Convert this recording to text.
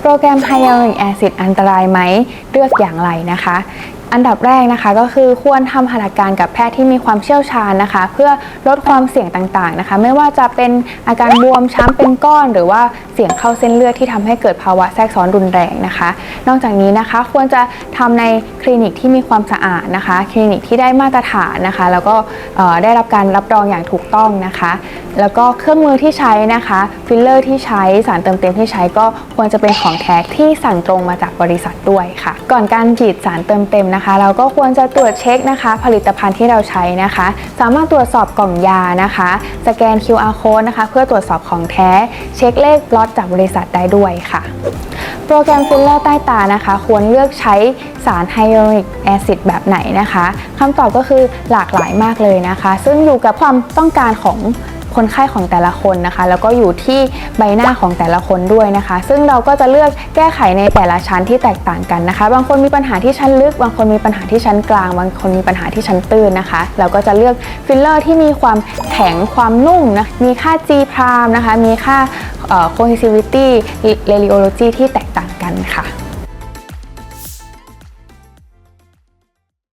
โปรแกรมไฮยาลูริกแอซิดอันตรายไหมเลือกอย่างไรนะคะ อันดับแรกนะคะก็คือควรทำหัตถการกับแพทย์ที่มีความเชี่ยวชาญนะคะ เพื่อลดความเสี่ยงต่างๆนะคะ ไม่ว่าจะเป็นอาการบวมช้ำเป็นก้อน หรือว่าเสี่ยงเข้าเส้นเลือดที่ทำให้เกิดภาวะแทรกซ้อนรุนแรงนะคะ นอกจากนี้นะคะควรจะทำในคลินิกที่มีความสะอาดนะคะ คลินิกที่ได้มาตรฐานนะคะ แล้วก็ได้รับการรับรองอย่างถูกต้องนะคะ แล้วก็เครื่องมือที่ใช้นะคะฟิลเลอร์ที่ใช้สารเติมเต็มที่ใช้ก็ควรจะเป็นของแท้ที่สั่งตรงมาจากบริษัทด้วยค่ะ ก่อนการฉีดสารเติมเต็มนะคะเราก็ควรจะตรวจเช็คนะคะ ผลิตภัณฑ์ที่เราใช้นะคะ สามารถตรวจสอบกล่องยานะคะ สแกน QR code นะคะ เพื่อตรวจสอบของแท้ เช็คเลขล็อตจากบริษัทได้ด้วยค่ะโปรแกรมฟิลเลอร์ใต้ตานะคะ ควรเลือกใช้สารไฮยาลูริกแอซิดแบบไหนนะคะคำตอบก็คือหลากหลายมากเลยนะคะ ซึ่งอยู่กับความต้องการของ คนไข้ของแต่ละคนนะคะ แล้วก็อยู่ที่ใบหน้าของแต่ละคนด้วยนะคะ ซึ่งเราก็จะเลือกแก้ไขในแต่ละชั้นที่แตกต่างกันนะคะ บางคนมีปัญหาที่ชั้นลึก บางคนมีปัญหาที่ชั้นกลาง บางคนมีปัญหาที่ชั้นตื้นนะคะ เราก็จะเลือกฟิลเลอร์ที่มีความแข็งความนุ่มนะมีค่า G พรามนะคะมีค่า cohesivity radiology ที่แตกต่างกันค่ะ